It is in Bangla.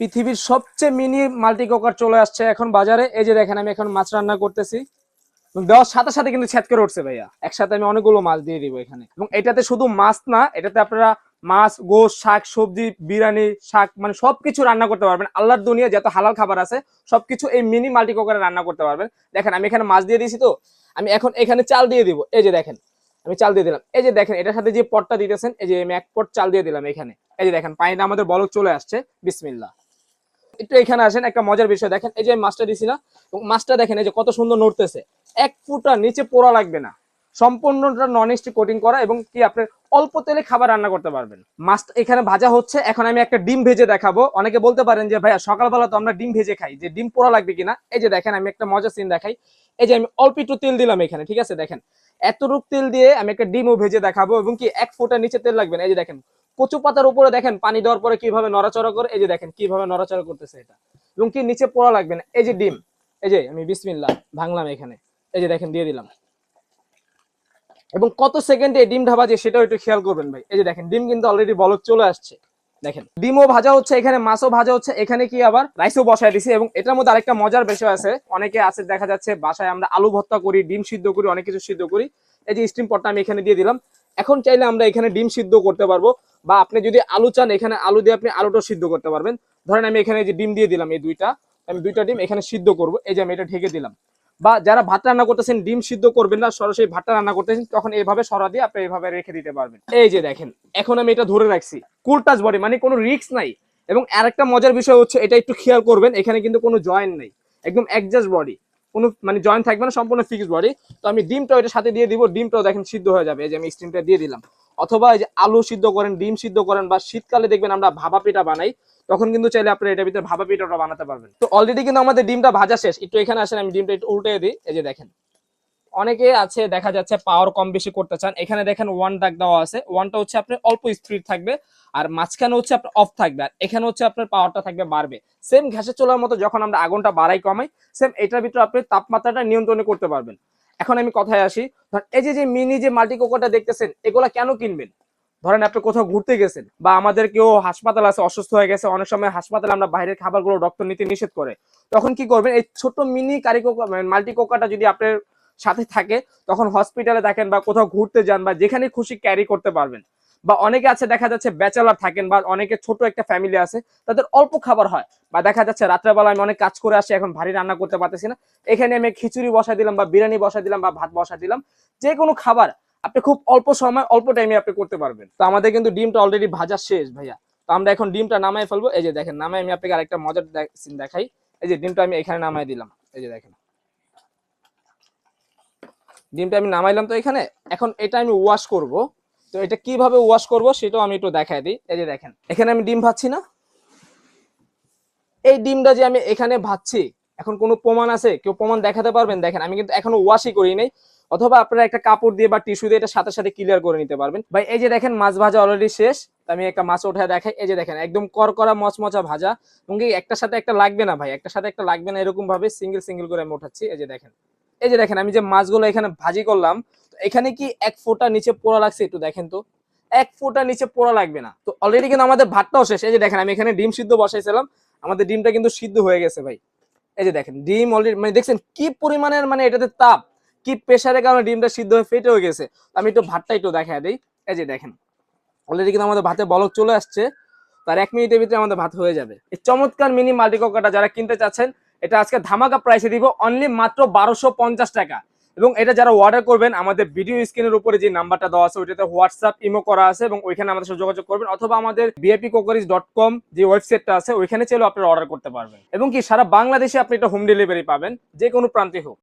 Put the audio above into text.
পৃথিবীর সবচেয়ে মিনি মাল্টি কুকার চলে আসছে এখন বাজারে। এই যে দেখেন, আমি এখন মাছ রান্না করতেছি। দেওয়ার সাথে সাথে কিন্তু ছেদ করে উঠছে ভাইয়া। একসাথে আমি অনেকগুলো মাছ দিয়ে দিব এখানে। এবং এটাতে শুধু মাছ না, এটাতে আপনারা মাছ, গোশ, শাক, সবজি, বিরিয়ানি, শাক মানে সবকিছু রান্না করতে পারবেন। আল্লাহর দুনিয়া যত হালাল খাবার আছে, সবকিছু এই মিনি মাল্টি কুকারে রান্না করতে পারবেন। দেখেন, আমি এখানে মাছ দিয়ে দিয়েছি তো, আমি এখন এখানে চাল দিয়ে দিব। এই যে দেখেন, আমি চাল দিয়ে দিলাম। এই যে দেখেন, এটার সাথে যে পটটা দিতেছেন, এই যে আমি এক পট চাল দিয়ে দিলাম এখানে। এই যে দেখেন, পানিটা আমাদের বলক চলে আসছে। বিসমিল্লাহ। একটু এখানে আসেন, একটা মজার বিষয় দেখেন। এই যে মাছটা দিছি না মাছটা দেখেন, এই যে কত সুন্দর নড়তেছে। এক ফুটা নিচে পোড়া লাগবে না। সম্পূর্ণটা নন স্টিক কোটিং করা এবং কি আপনি অল্প তেলে খাবার রান্না করতে পারবেন। মাছটা এখানে ভাজা হচ্ছে, এখন আমি একটা ডিম ভেজে দেখাবো। অনেকে বলতে পারেন যে, ভাইয়া, সকালবেলা তো আমরা ডিম ভেজে খাই, যে ডিম পোড়া লাগবে কিনা? এই যে দেখেন, আমি একটা মজা সিন দেখাই। এই যে আমি অল্প একটু তেল দিলাম এখানে, ঠিক আছে? দেখেন, এতটুক তেল দিয়ে আমি একটা ডিমও ভেজে দেখাবো এবং কি এক ফোঁটা নিচে তেল লাগবে না। এই যে দেখেন কচু পাতার উপরে দেখেন পানি দেওয়ার পরে কীভাবে নড়াচড়া করে, এই যে দেখেন কীভাবে নড়াচড়া করতেছে এটা। এবং কি নিচে পোড়া লাগবে না। এই যে ডিম, এই যে আমি বিসমিল্লাহ ভাঙলাম এখানে। এই যে দেখেন দিয়ে দিলাম। এবং কত সেকেন্ডে ডিম ঢাবা যে সেটাও একটু খেয়াল করবেন ভাই। এই যে দেখেন, ডিম কিন্তু অলরেডি বলক চলে আসছে। দেখেন, ডিমও ভাজা হচ্ছে এখানে, মাছও ভাজা হচ্ছে। এখানে কি আবার রাইসও বসায় দিছি এবং এটার মধ্যে আরেকটা মজার বিষয় আছে। অনেকে আছে, দেখা যাচ্ছে বাসায় আমরা আলু ভর্তা করি, ডিম সিদ্ধ করি, অনেক কিছু সিদ্ধ করি। এই যে স্টিম পটটা আমি এখানে দিয়ে দিলাম। এখন চাইলে আমরা এখানে ডিম সিদ্ধ করতে পারব, বা আপনি যদি আলু চান, এখানে আলু দিয়ে আপনি আলুটাও সিদ্ধ করতে পারবেন। ধরেন আমি এখানে যে ডিম দিয়ে দিলাম এই দুইটা, আমি দুইটা ডিম এখানে সিদ্ধ করব, এই যে আমি এটা ঢেকে দিলাম। বা যারা ভাত রান্না করতেছেন, ডিম সিদ্ধ করবেন না, সরাসরি ভাতটা রান্না করতেছেন, তখন এইভাবে সরা দিয়ে আপনি এইভাবে রেখে দিতে পারবেন। এই যে দেখেন, এখন আমি এটা ধরে রাখছি। কুল টাচ বডি মানে কোনো রিস্ক নাই। এবং আরেকটা মজার বিষয় হচ্ছে, এটা একটু খেয়াল করবেন, এখানে কিন্তু কোনো জয়েন্ট নেই। একদম অ্যাডজাস্ট বডি কোনো মানে জয়েন্ট থাকবে না, সম্পূর্ণ ফিক্সড বডি তো আমি ডিমটা এটার সাথে দিয়ে দিব, ডিমটাও দেখেন সিদ্ধ হয়ে যাবে, এই যে আমি স্টিমটা দিয়ে দিলাম। অথবা এই যে আলু সিদ্ধ করেন, ডিম সিদ্ধ করেন, বা শীতকালে দেখবেন আমরা ভাবা পিঠা বানাই, তখন কিন্তু চাইলে আপনারা এটার ভিতরে ভাবা পিঠাটা বানাতে পারবেন। তো অলরেডি কিন্তু আমাদের ডিমটা ভাজা শেষ। একটু এখানে আসেন, আমি ডিমটা একটু উল্টে দিই, এই যে দেখেন। অনেকে আছে, দেখা যাচ্ছে পাওয়ার কম বেশি করতে চান। এখানে দেখেন ওয়ান ডাক দেওয়া আছে। ওয়ানটা হচ্ছে আপনার অল্প স্পিড থাকবে আর মাঝখানে হচ্ছে আপনার অফ থাকবে আর এখানে হচ্ছে আপনার পাওয়ারটা থাকবে বাড়বে। সেম ঘ্যাসে চলার মতো যখন আমরা আগুনটা বাড়াই, কমাই সেম এটার ভিতরে আপনি তাপমাত্রাটা নিয়ন্ত্রণে করতে পারবেন। এখন আমি কথায় আসি, ধরেন এই যে যে মিনি যে মাল্টি কোকারটা দেখতেছেন, এগুলা কেন কিনবেন? ধরেন আপনি কোথাও ঘুরতে গেছেন বা আমাদের কেউ হাসপাতাল আছে, অসুস্থ হয়ে গেছে, অনেক সময় হাসপাতালে আমরা বাইরের খাবারগুলো ডক্টর নিতে নিষেধ করে, তখন কি করবেন? এই ছোট মিনি কারিকো মাল্টি কোকারটা যদি আপনার সাথে থাকে, তখন হসপিটালে থাকেন বা কোথাও ঘুরতে যান বা যেখানে খুশি ক্যারি করতে পারবেন। বা অনেকে আছে, দেখা যাচ্ছে ব্যাচেলার থাকেন বা অনেকে ছোট একটা ফ্যামিলি আছে, তাদের অল্প খাবার হয়। বা দেখা যাচ্ছে রাত্রেবেলা আমি অনেক কাজ করে আসি, এখন ভারী রান্না করতে পারতেছি না। এখানে আমি খিচুড়ি বসা দিলাম বা বিরিয়ানি বসা দিলাম বা ভাত বসা দিলাম। যে কোনো খাবার আপনি খুব অল্প সময়, অল্প টাইমে আপনি করতে পারবেন। তো আমাদের কিন্তু ডিমটা অলরেডি ভাজা শেষ ভাইয়া। তো আমরা এখন ডিমটা নামাই ফেলব। এই যে দেখেন নামাই আমি আপনাকে আরেকটা মজার scene দেখাই। এই যে ডিমটা আমি এখানে নামাই দিলাম। এই যে দেখেন। ডিমটা আমি নামাইলাম তো এখানে। এখন এটা আমি ওয়াশ করব। তো এটা কীভাবে ওয়াশ করব সেটাও আমি একটু দেখাই দিই। এই যে দেখেন, এখানে আমি ডিম ভাজছি না। এই ডিমটা যে আমি এখানে ভাজছি, এখন কোনো প্রমাণ আছে? কেউ প্রমাণ দেখাতে পারবেন? দেখেন, আমি কিন্তু এখনও ওয়াশই করি নাই। অথবা আপনারা একটা কাপড় দিয়ে বা টিস্যু দিয়ে এটা সাথে সাথে ক্লিয়ার করে নিতে পারবেন। ভাই, এই যে দেখেন, মাছ ভাজা অলরেডি শেষ। আমি একটা মাছ উঠায় দেখাই। এই যে দেখেন, একদম করকরা মচমচা ভাজা। এবং কি একটার সাথে একটা লাগবে না, ভাই। একটার সাথে একটা লাগবে না এরকম ভাবে সিঙ্গেল সিঙ্গেল করে আমি উঠাচ্ছি। এই যে দেখেন। এই যে দেখেন, আমি যে মাছগুলো এখানে ভাজি করলাম এখানে কি এক ফোঁটা নিচে পোড়া লাগছে একটু দেখেন তো? এক ফোঁটা নিচে পোড়া লাগবে না। তো অলরেডি কিন্তু আমাদের ভাতটাও শেষ। এই যে দেখেন, আমি এখানে ডিম সিদ্ধ বসাইছিলাম। আমাদের ডিমটা কিন্তু সিদ্ধ হয়ে গেছে ভাই। এই যে দেখেন, ডিম অলরেডি মানে দেখছেন কি পরিমাণের মানে এটাতে তাপ, কি প্রেসারের কারণে ডিমটা সিদ্ধ হয়ে ফেটে হয়ে গেছে। আমি একটু ভাতটা একটু দেখা দিই। এই যে দেখেন অলরেডি কিন্তু আমাদের ভাতে বলক চলে আসছে। তার এক মিনিটের ভিতরে আমাদের ভাত হয়ে যাবে। এই চমৎকার মিনি মাল্টি কোকাটা যারা কিনতে চাচ্ছেন এটা আজকে ধামাকা প্রাইসে দিব অনলি মাত্র বারোশো পঞ্চাশ টাকা। এবং এটা যারা অর্ডার করবেন, আমাদের ভিডিও স্ক্রিনের উপরে যে নাম্বারটা দেওয়া আছে, ওইটাতে হোয়াটসঅ্যাপ ইমো করা আছে এবং ওইখানে আমাদের সাথে যোগাযোগ করবেন অথবা আমাদের বিএপি কোকারিজ ডট কম যে ওয়েবসাইটটা আছে, ওইখানে চলেও আপনারা অর্ডার করতে পারবেন। এবং কি, সারা বাংলাদেশে আপনি এটা হোম ডেলিভারি পাবেন যে কোনো প্রান্তে হোক।